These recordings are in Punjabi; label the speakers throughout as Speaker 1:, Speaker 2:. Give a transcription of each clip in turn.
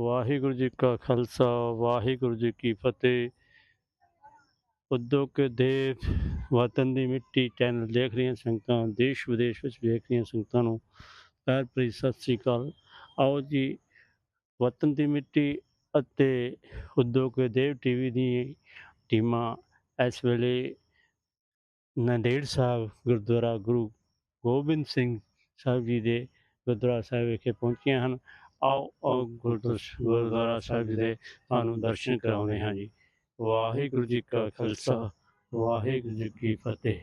Speaker 1: ਵਾਹਿਗੁਰੂ ਜੀ ਕਾ ਖਾਲਸਾ, ਵਾਹਿਗੁਰੂ ਜੀ ਕੀ ਫਤਿਹ। ਉਦਯੋਗ ਦੇਵ ਵਤਨ ਦੀ ਮਿੱਟੀ ਚੈਨਲ ਦੇਖ ਰਹੀਆਂ ਸੰਗਤਾਂ, ਦੇਸ਼ ਵਿਦੇਸ਼ ਵਿੱਚ ਵੇਖ ਰਹੀਆਂ ਸੰਗਤਾਂ ਨੂੰ ਪਿਆਰ ਭਰੀ ਸਤਿ ਸ੍ਰੀ ਅਕਾਲ। ਆਓ ਜੀ, ਵਤਨ ਦੀ ਮਿੱਟੀ ਅਤੇ ਉਦਯੋਗ ਦੇਵ ਟੀਵੀ ਦੀ ਟੀਮਾਂ। ਇਸ ਵੇਲੇ ਨੰਦੇੜ ਸਾਹਿਬ, ਗੁਰਦੁਆਰਾ ਗੁਰੂ ਗੋਬਿੰਦ ਸਿੰਘ ਸਾਹਿਬ ਜੀ ਦੇ ਗੁਰਦੁਆਰਾ ਸਾਹਿਬ ਵਿਖੇ ਪਹੁੰਚੀਆਂ ਹਨ। ਆਓ ਆਓ, ਗੁਰਦੁਆਰਾ ਗੁਰਦੁਆਰਾ ਸਾਹਿਬ ਜੀ ਦੇ ਤੁਹਾਨੂੰ ਦਰਸ਼ਨ ਕਰਾਉਂਦੇ ਹਾਂ ਜੀ। ਵਾਹਿਗੁਰੂ ਜੀ ਕਾ ਖਾਲਸਾ, ਵਾਹਿਗੁਰੂ ਜੀ ਕੀ ਫਤਿਹ।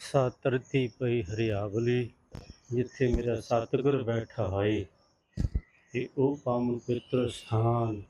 Speaker 1: ਸਾਤਰਤੀ ਪਈ ਹਰਿਆਵਲੀ, ਜਿੱਥੇ ਮੇਰਾ ਸਤਿਗੁਰ ਬੈਠਾ ਹੈ। ਤੇ ਉਹ ਪਾਵਨ ਪਵਿੱਤਰ ਸਥਾਨ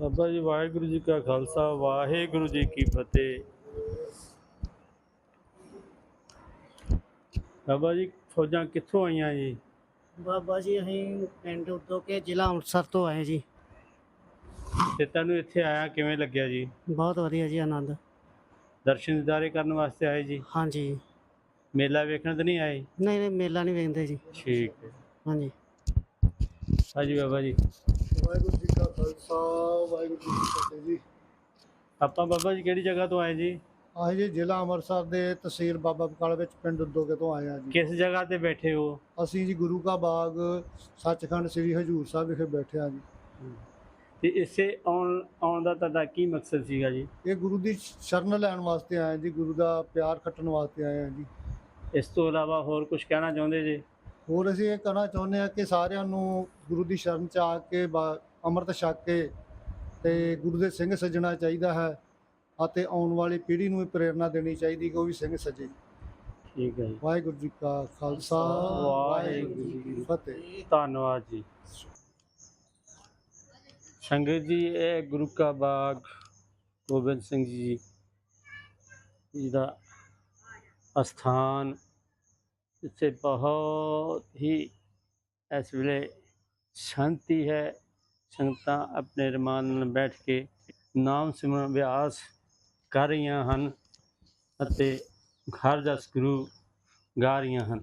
Speaker 1: ਬਾਬਾ ਜੀ ਵਾਹਿਗੁਰੂ ਜੀ ਕਾ ਖਾਲਸਾ ਵਾਹਿਗੁਰੂ ਜੀ ਕੀ ਫਤਿਹ। ਬਾਬਾ ਜੀ ਫੌਜਾਂ ਕਿੱਥੋਂ ਆਈਆਂ ਜੀ?
Speaker 2: ਬਾਬਾ ਜੀ ਅਸੀਂ ਪਿੰਡ ਉਦੋਂ ਕੇ ਜ਼ਿਲ੍ਹਾ ਅੰਮ੍ਰਿਤਸਰ ਤੋਂ ਆਏ ਜੀ।
Speaker 1: ਤੇ ਤੁਹਾਨੂੰ ਇੱਥੇ ਆਇਆ ਕਿਵੇਂ ਲੱਗਿਆ ਜੀ?
Speaker 2: ਬਹੁਤ ਵਧੀਆ ਜੀ ਆਨੰਦ।
Speaker 1: ਦਰਸ਼ਨ ਦਿਦਾਰੇ ਕਰਨ ਵਾਸਤੇ ਆਏ ਜੀ?
Speaker 2: ਹਾਂਜੀ।
Speaker 1: ਮੇਲਾ ਵੇਖਣ ਤਾਂ ਨਹੀਂ ਆਏ?
Speaker 2: ਨਹੀਂ ਨਹੀਂ ਮੇਲਾ ਨਹੀਂ ਵੇਖਦੇ ਜੀ।
Speaker 1: ਠੀਕ ਹੈ।
Speaker 2: ਹਾਂਜੀ।
Speaker 1: ਹਾਂਜੀ ਬਾਬਾ ਜੀ।
Speaker 3: ਵਾਹਿਗੁਰੂ ਜੀ ਕਾ ਖਾਲਸਾ ਵਾਹਿਗੁਰੂ ਜੀ ਕੀ ਫਤਿਹ ਜੀ।
Speaker 1: ਆਪਾਂ ਬਾਬਾ ਜੀ ਕਿਹੜੀ ਜਗ੍ਹਾ ਤੋਂ ਆਏ ਜੀ?
Speaker 3: ਆਏ ਜੀ ਜ਼ਿਲ੍ਹਾ ਅੰਮ੍ਰਿਤਸਰ ਦੇ ਤਹਿਸੀਲ ਬਾਬਾ ਬਕਾਲਾ ਵਿੱਚ ਪਿੰਡ ਉਦੋਗੇ ਤੋਂ ਆਏ ਆ ਜੀ।
Speaker 1: ਕਿਸ ਜਗ੍ਹਾ ਤੇ ਬੈਠੇ ਹੋ?
Speaker 3: ਅਸੀਂ ਜੀ ਗੁਰੂ ਕਾ ਬਾਗ ਸੱਚਖੰਡ ਸ੍ਰੀ ਹਜੂਰ ਸਾਹਿਬ ਵਿਖੇ ਬੈਠੇ ਆ ਜੀ।
Speaker 1: ਤੇ ਇਸੇ ਆਉਣ ਆਉਣ ਦਾ ਤੁਹਾਡਾ ਕੀ ਮਕਸਦ ਸੀਗਾ ਜੀ?
Speaker 3: ਇਹ ਗੁਰੂ ਦੀ ਸ਼ਰਨ ਲੈਣ ਵਾਸਤੇ ਆਏ ਜੀ ਗੁਰੂ ਦਾ ਪਿਆਰ ਖੱਟਣ ਵਾਸਤੇ ਆਏ ਆ ਜੀ।
Speaker 1: ਇਸ ਤੋਂ ਇਲਾਵਾ ਹੋਰ ਕੁਝ ਕਹਿਣਾ ਚਾਹੁੰਦੇ ਜੀ?
Speaker 3: ਹੋਰ ਅਸੀਂ ਇਹ ਕਹਿਣਾ ਚਾਹੁੰਦੇ ਆ ਕਿ ਸਾਰਿਆਂ ਨੂੰ ਗੁਰੂ ਦੀ ਸ਼ਰਨ ਚ ਆ ਕੇ ਅੰਮ੍ਰਿਤ ਛਕ ਕੇ ਤੇ ਗੁਰੂ ਦੇ ਸਿੰਘ ਸੱਜਣਾ ਚਾਹੀਦਾ ਹੈ ਅਤੇ ਆਉਣ ਵਾਲੀ ਪੀੜ੍ਹੀ ਨੂੰ ਵੀ ਪ੍ਰੇਰਣਾ ਦੇਣੀ ਚਾਹੀਦੀ ਕਿ ਉਹ ਵੀ ਸਿੰਘ ਸੱਜੇ।
Speaker 1: ਠੀਕ ਹੈ ਜੀ।
Speaker 3: ਵਾਹਿਗੁਰੂ ਜੀ ਕਾ ਖਾਲਸਾ ਵਾਹਿਗੁਰੂ ਜੀ ਕੀ ਫਤਿਹ।
Speaker 1: ਧੰਨਵਾਦ ਜੀ। ਸੰਗਤ ਜੀ ਇਹ ਗੁਰੂ ਕਾ ਬਾਗ ਗੋਬਿੰਦ ਸਿੰਘ ਜੀ ਜੀ ਦਾ ਅਸਥਾਨ ਇੱਥੇ ਬਹੁਤ ਹੀ ਇਸ ਵੇਲੇ ਸ਼ਾਂਤੀ ਹੈ, ਸੰਗਤਾਂ ਆਪਣੇ ਰਮਾਨ ਨਾਲ ਬੈਠ ਕੇ ਨਾਮ ਸਿਮਰਨ ਅਭਿਆਸ ਕਰ ਰਹੀਆਂ ਹਨ ਅਤੇ ਹਰ ਜਸ ਗੁਰੂ ਗਾ ਰਹੀਆਂ ਹਨ।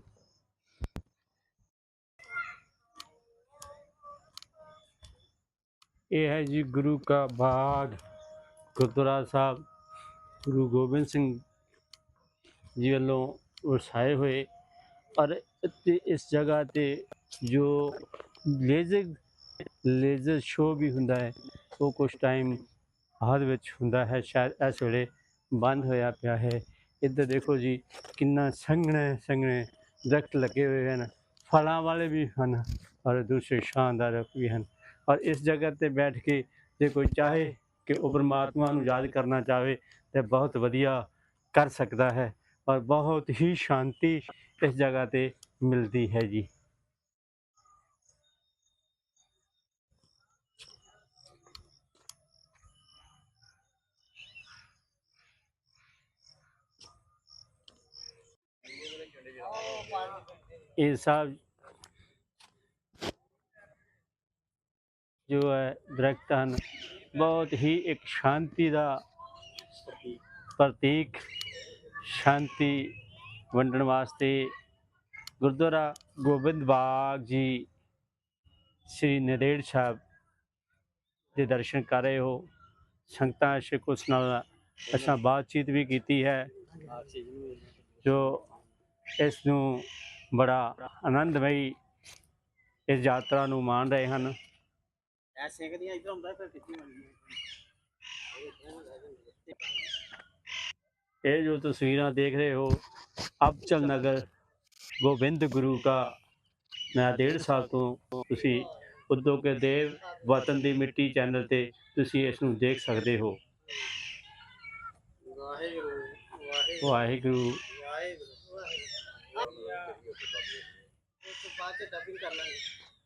Speaker 1: ਇਹ ਹੈ ਜੀ ਗੁਰੂ ਕਾ ਬਾਗ, ਗੁਰਦੁਆਰਾ ਸਾਹਿਬ। ਗੁਰੂ ਗੋਬਿੰਦ ਸਿੰਘ ਜੀ ਵੱਲੋਂ ਵਸਾਏ ਹੋਏ ਔਰ ਇਸ ਜਗ੍ਹਾ ਤੇ ਜੋ ਲੇਜ਼ਰ ਲੇਜ਼ਰ ਸ਼ੋਅ ਵੀ ਹੁੰਦਾ ਹੈ, ਉਹ ਕੁਝ ਟਾਈਮ ਬਾਅਦ ਵਿੱਚ ਹੁੰਦਾ ਹੈ, ਸ਼ਾਇਦ ਇਸ ਵੇਲੇ ਬੰਦ ਹੋਇਆ ਪਿਆ ਹੈ। ਇੱਧਰ ਦੇਖੋ ਜੀ, ਕਿੰਨਾ ਸੰਘਣੇ ਸੰਘਣੇ ਦਰਖਤ ਲੱਗੇ ਹੋਏ ਹਨ। ਫਲਾਂ ਵਾਲੇ ਵੀ ਹਨ ਔਰ ਦੂਸਰੇ ਸ਼ਾਨਦਾਰ ਵੀ ਹਨ। ਔਰ ਇਸ ਜਗ੍ਹਾ ਤੇ ਬੈਠ ਕੇ ਜੇ ਕੋਈ ਚਾਹੇ ਕਿ ਉਹ ਪਰਮਾਤਮਾ ਨੂੰ ਯਾਦ ਕਰਨਾ ਚਾਹਵੇ ਤੇ ਬਹੁਤ ਵਧੀਆ ਕਰ ਸਕਦਾ ਹੈ। ਔਰ ਬਹੁਤ ਹੀ ਸ਼ਾਂਤੀ ਇਸ ਜਗ੍ਹਾ ਤੇ ਮਿਲਦੀ ਹੈ ਜੀ ਇਹ ਸਭ ਜੋ ਹੈ ਦਰਖਤ ਹਨ ਬਹੁਤ ਹੀ ਇੱਕ ਸ਼ਾਂਤੀ ਦਾ ਪ੍ਰਤੀਕ ਸ਼ਾਂਤੀ ਵੰਡਣ ਵਾਸਤੇ ਗੁਰਦੁਆਰਾ ਗੋਬਿੰਦ ਬਾਗ ਜੀ ਸ੍ਰੀ ਨਦੇੜ ਸਾਹਿਬ ਦੇ ਦਰਸ਼ਨ ਕਰ ਰਹੇ ਹੋ। ਸੰਗਤਾਂ ਸ਼ਿਕ ਉਸ ਨਾਲ ਅਸਾਂ ਬਾਤਚੀਤ ਵੀ ਕੀਤੀ ਹੈ, ਜੋ ਇਸ ਨੂੰ ਬੜਾ ਆਨੰਦਮਈ ਇਸ ਯਾਤਰਾ ਨੂੰ ਮਾਣ ਰਹੇ ਹਨ।
Speaker 2: ਐ ਸਿੰਘ ਦੀਆਂ ਇਧਰ ਹੁੰਦਾ ਫਿਰ ਕਿੱਥੇ ਮੰਗੀ
Speaker 1: ये जो तस्वीरें देख रहे हो ਅਬਚਲ ਨਗਰ ਗੋਬਿੰਦ ਗੁਰੂ ਕਾ ਮੈਂ ਡੇਢ ਸਾਲ ਤੋਂ ਤੁਸੀਂ ਉਦੋਂ ਕੇ ਦੇਵ ਵਤਨ ਦੀ ਮਿੱਟੀ ਚੈਨਲ ਤੇ ਤੁਸੀਂ ਇਸ ਨੂੰ ਦੇਖ ਸਕਦੇ ਹੋ
Speaker 2: ਵਾਹਿਗੁਰੂ ਵਾਹਿਗੁਰੂ
Speaker 1: ਵਾਹਿਗੁਰੂ
Speaker 2: ਵਾਹਿਗੁਰੂ ਉਸ ਤੋਂ ਬਾਅਦ ਚ ਡਬਿੰਗ ਕਰ ਲਾਂਗੇ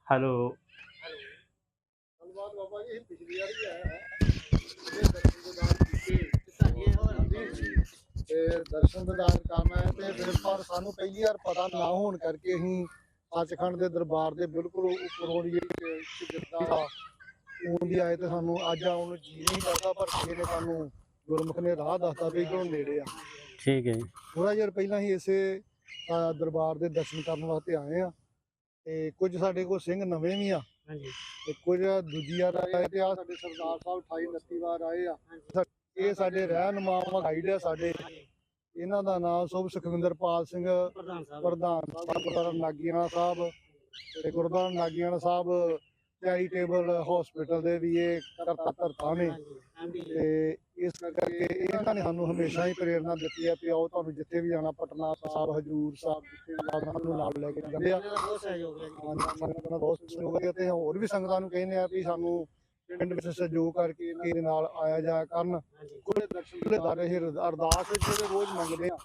Speaker 1: ਹੈਲੋ
Speaker 2: ਹੈਲੋ
Speaker 3: ਧੰਨਵਾਦ ਬਾਬਾ ਜੀ ਪਿਛਲੀ ਵਾਰ ਵੀ ਆਇਆ ਹੈ ਤੇ ਦਰਸ਼ਨ ਦਿਦਾਰ ਕਰਨਾ ਹੈ ਤੇ ਫਿਰ ਪਰ ਸਾਨੂੰ ਪਹਿਲੀ ਵਾਰ ਪਤਾ ਨਾ ਹੋਣ ਕਰਕੇ ਅਸੀਂ ਸੱਚਖੰਡ ਦੇ ਦਰਬਾਰ ਦੇ ਬਿਲਕੁਲ ਉੱਪਰੋਂ ਦੀ ਜਿੱਦਾਂ ਆਉਂਦੀ ਆਏ ਤੇ ਸਾਨੂੰ ਅੱਜ ਆਉਣ ਨੂੰ ਜੀ ਨਹੀਂ ਕਰਦਾ ਪਰ ਕਿਸੇ ਨੇ ਸਾਨੂੰ ਗੁਰਮੁਖ ਨੇ ਰਾਹ ਦੱਸਤਾ ਵੀ ਕਿਉਂ ਨੇੜੇ ਆ।
Speaker 1: ਠੀਕ ਹੈ ਜੀ।
Speaker 3: ਥੋੜਾ ਜਿਹਾ ਪਹਿਲਾਂ ਹੀ ਇਸੇ ਦਰਬਾਰ ਦੇ ਦਰਸ਼ਨ ਕਰਨ ਵਾਸਤੇ ਆਏ ਆ ਤੇ ਕੁਝ ਸਾਡੇ ਕੋਲ ਸਿੰਘ ਨਵੇਂ ਵੀ ਆ
Speaker 2: ਹਾਂਜੀ।
Speaker 3: ਤੇ ਕੁਝ ਦੂਜੀ ਵਾਰ ਆਏ ਤੇ ਆ ਸਾਡੇ ਸਰਦਾਰ ਸਾਹਿਬ 28 29 ਵਾਰ ਆਏ ਆ। ਇਹ ਸਾਡੇ ਰਹਿਨੁਮਾ ਗਾਈਡ ਆ ਸਾਡੇ। ਇਹਨਾਂ ਦਾ ਨਾਮ ਸੁਭ ਸੁਖਵਿੰਦਰਪਾਲ ਸਿੰਘ
Speaker 2: ਪ੍ਰਧਾਨ ਸਾਹਿਬ।
Speaker 3: ਗੁਰਦੁਆਰਾ ਨਾਗੀਆਣਾ ਸਾਹਿਬ ਤੇ ਗੁਰਦੁਆਰਾ ਨਾਗੀਆਣਾ ਸਾਹਿਬ ਚੈਰੀਟੇਬਲ ਹਸਪੀਟਲ ਦੇ ਵੀ ਇਹ ਕਰਤਾ ਨੇ ਤੇ ਇਸ ਕਰਕੇ ਇਹਨਾਂ ਨੇ ਸਾਨੂੰ ਹਮੇਸ਼ਾ ਹੀ ਪ੍ਰੇਰਣਾ ਦਿੱਤੀ ਹੈ ਕਿ ਆਓ ਤੁਹਾਨੂੰ ਜਿੱਥੇ ਵੀ ਜਾਣਾ ਪਟਨਾ ਸਾਹਿਬ ਹਜੂਰ ਸਾਹਿਬ ਜਿੱਥੇ ਵੀ ਜਾਣਾ ਸਾਨੂੰ ਨਾਲ ਲੈ ਕੇ ਜਾਂਦੇ ਆ।
Speaker 2: ਬਹੁਤ ਸਹਿਯੋਗ ਹੈ
Speaker 3: ਬਹੁਤ ਸਹਿਯੋਗ ਹੈ ਤੇ ਹੋਰ ਵੀ ਸੰਗਤਾਂ ਨੂੰ ਕਹਿੰਦੇ ਆ ਵੀ ਸਾਨੂੰ ਪਿੰਡ ਵਿੱਚ ਸਹਿਯੋਗ ਕਰਕੇ ਇਹਨਾਂ ਦੇ ਨਾਲ ਆਇਆ ਜਾਇਆ ਕਰਨ।
Speaker 2: ਹਾਂਜੀ
Speaker 3: ਕੋਈ ਦਰਸ਼ਨ ਦਾ ਇਹ ਅਰਦਾਸ ਜਿਹੜੇ ਰੋਜ਼ ਮੰਗਦੇ ਆ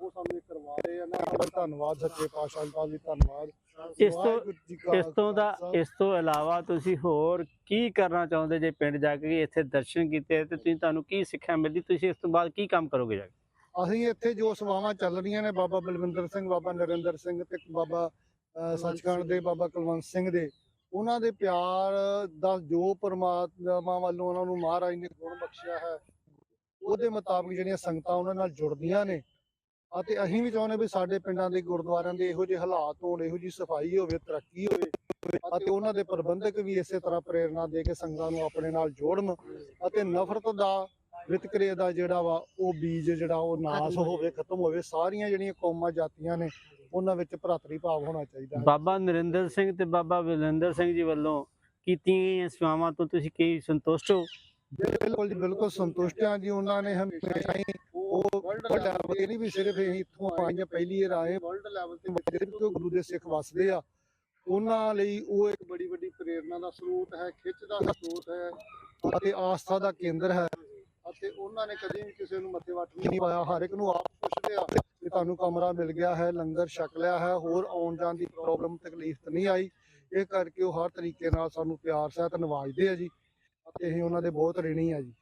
Speaker 3: ਉਹ ਸਾਨੂੰ ਕਰਵਾ ਰਹੇ ਆ। ਨਾ ਧੰਨਵਾਦ ਸੱਚੇ ਪਾਤਸ਼ਾਹ ਦਾ ਵੀ ਧੰਨਵਾਦ।
Speaker 1: ਇਸ ਤੋਂ
Speaker 3: ਜੀ
Speaker 1: ਇਸ ਤੋਂ ਦਾ। ਇਸ ਤੋਂ ਇਲਾਵਾ ਤੁਸੀਂ ਹੋਰ ਕੀ ਕਰਨਾ ਚਾਹੁੰਦੇ ਜੇ ਪਿੰਡ ਜਾ ਕੇ ਇੱਥੇ ਦਰਸ਼ਨ ਕੀਤੇ ਤੇ ਤੁਸੀਂ ਤੁਹਾਨੂੰ ਕੀ ਸਿੱਖਿਆ ਮਿਲਦੀ ਤੁਸੀਂ ਇਸ ਤੋਂ ਬਾਅਦ ਕੀ ਕੰਮ ਕਰੋਗੇ ਜਾ ਕੇ?
Speaker 3: ਅਸੀਂ ਇੱਥੇ ਜੋ ਸੇਵਾਵਾਂ ਚੱਲ ਰਹੀਆਂ ਨੇ ਬਾਬਾ ਬਲਵਿੰਦਰ ਸਿੰਘ ਬਾਬਾ ਨਰਿੰਦਰ ਸਿੰਘ ਤੇ ਬਾਬਾ ਸੱਚਖੰਡ ਦੇ ਬਾਬਾ ਕੁਲਵੰਤ ਸਿੰਘ ਦੇ ਉਹਨਾਂ ਦੇ ਪਿਆਰ ਦਾ ਜੋ ਪਰਮਾਤਮਾ ਵੱਲੋਂ ਉਹਨਾਂ ਨੂੰ ਮਹਾਰਾਜ ਨੇ ਗੁਣ ਬਖਸ਼ਿਆ ਹੈ, ਉਹਦੇ ਮੁਤਾਬਕ ਜਿਹੜੀਆਂ ਸੰਗਤਾਂ ਉਹਨਾਂ ਨਾਲ ਜੁੜਦੀਆਂ ਨੇ ਅਤੇ ਅਸੀਂ ਵੀ ਚਾਹੁੰਦੇ ਵੀ ਸਾਡੇ ਪਿੰਡਾਂ ਦੇ ਗੁਰਦੁਆਰਿਆਂ ਦੇ ਇਹੋ ਜਿਹੇ ਹਾਲਾਤ ਹੋਣ, ਇਹੋ ਜਿਹੀ ਸਫ਼ਾਈ ਹੋਵੇ, ਤਰੱਕੀ ਹੋਵੇ ਅਤੇ ਉਹਨਾਂ ਦੇ ਪ੍ਰਬੰਧਕ ਵੀ ਇਸੇ ਤਰ੍ਹਾਂ ਪ੍ਰੇਰਣਾ ਦੇ ਕੇ ਸੰਗਤਾਂ ਨੂੰ ਆਪਣੇ ਨਾਲ ਜੋੜਨ ਅਤੇ ਨਫ਼ਰਤ ਦਾ ਵਿਤਕਰੇ ਦਾ ਜਿਹੜਾ ਵਾ ਉਹ ਬੀਜ ਜਿਹੜਾ ਉਹ ਨਾਸ ਹੋਵੇ ਖਤਮ ਹੋਵੇ ਸਾਰੀਆਂ ਜਿਹੜੀਆਂ ਕੌਮਾਂ ਜਾਤੀਆਂ ਨੇ ਉਹਨਾਂ ਵਿੱਚ ਭਰਾਤਰੀ ਭਾਵ ਹੋਣਾ ਚਾਹੀਦਾ ਹੈ।
Speaker 1: ਬਾਬਾ ਨਰਿੰਦਰ ਸਿੰਘ ਤੇ ਬਾਬਾ ਵਿਲਿੰਦਰ ਸਿੰਘ ਜੀ ਵੱਲੋਂ ਕੀਤੀਆਂ ਗਈਆਂ ਸੇਵਾਵਾਂ ਤੋਂ ਤੁਸੀਂ ਕੀ ਸੰਤੁਸ਼ਟ ਹੋ?
Speaker 3: ਬਿਲਕੁਲ ਜੀ ਬਿਲਕੁਲ ਸੰਤੁਸ਼ਟ ਹਾਂ ਜੀ ਉਹਨਾਂ ਨੇ ਹਮੇਸ਼ਾ ਹੀ ਉਹ ਵਰਲਡ ਲੈਵਲ ਤੇ ਨਹੀਂ ਵੀ ਸਿਰਫ ਅਸੀਂ ਇੱਥੋਂ ਆਏ ਜਾਂ ਪਹਿਲੀ ਵਾਰ ਆਏ ਵਰਲਡ ਲੈਵਲ ਤੇ ਜਿਹੜੇ ਵੀ ਕੋਈ ਗੁਰੂ ਦੇ ਸਿੱਖ ਵਸਦੇ ਆ ਉਹਨਾਂ ਲਈ ਉਹ ਇੱਕ ਬੜੀ ਵੱਡੀ ਪ੍ਰੇਰਣਾ ਦਾ ਸਰੋਤ ਹੈ ਖਿੱਚ ਦਾ ਸਰੋਤ ਹੈ ਅਤੇ ਆਸਥਾ ਦਾ ਕੇਂਦਰ ਹੈ। ਅਤੇ ਉਹਨਾਂ ਨੇ ਕਦੇ ਵੀ ਕਿਸੇ ਨੂੰ ਮੱਥੇ ਵੱਟ ਨਹੀਂ ਪਾਇਆ। ਹਰ ਇੱਕ ਨੂੰ ਆਪ ਪੁੱਛਦੇ ਆ ਕਿ ਤੁਹਾਨੂੰ ਕਮਰਾ ਮਿਲ ਗਿਆ ਹੈ ਲੰਗਰ ਛਕ ਲਿਆ ਹੈ ਹੋਰ ਆਉਣ ਜਾਣ ਦੀ ਪ੍ਰੋਬਲਮ ਤਕਲੀਫ ਨਹੀਂ ਆਈ। ਇਹ ਕਰਕੇ ਉਹ ਹਰ ਤਰੀਕੇ ਨਾਲ ਸਾਨੂੰ ਪਿਆਰ ਸਹਿਤ ਨਵਾਜਦੇ ਆ ਜੀ। ਅਤੇ ਅਸੀਂ ਉਹਨਾਂ ਦੇ ਬਹੁਤ ਰਿਣੀ ਆ ਜੀ।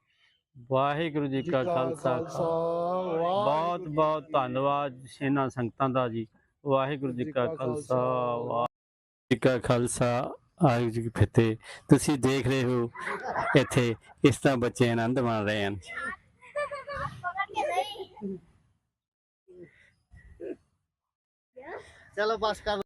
Speaker 1: ਵਾਹਿਗੁਰੂ ਜੀ ਕਾ ਖਾਲਸਾ। ਬਹੁਤ ਬਹੁਤ ਧੰਨਵਾਦ ਇਹਨਾਂ ਸੰਗਤਾਂ ਦਾ ਜੀ। ਵਾਹਿਗੁਰੂ ਜੀ ਕਾ ਖਾਲਸਾ। ਵਾਹਿਗੁਰੂ ਜੀ ਕਾ ਖਾਲਸਾ। ਵਾਹਿਗੁਰੂ ਜੀ ਕੀ ਫਤਿਹ ਤੁਸੀਂ ਦੇਖ ਰਹੇ ਹੋ, ਇੱਥੇ ਇਸ ਤਰ੍ਹਾਂ ਬੱਚੇ ਆਨੰਦ ਮਾਣ ਰਹੇ ਹਨ।
Speaker 2: ਚਲੋ ਬਸ ਕਰ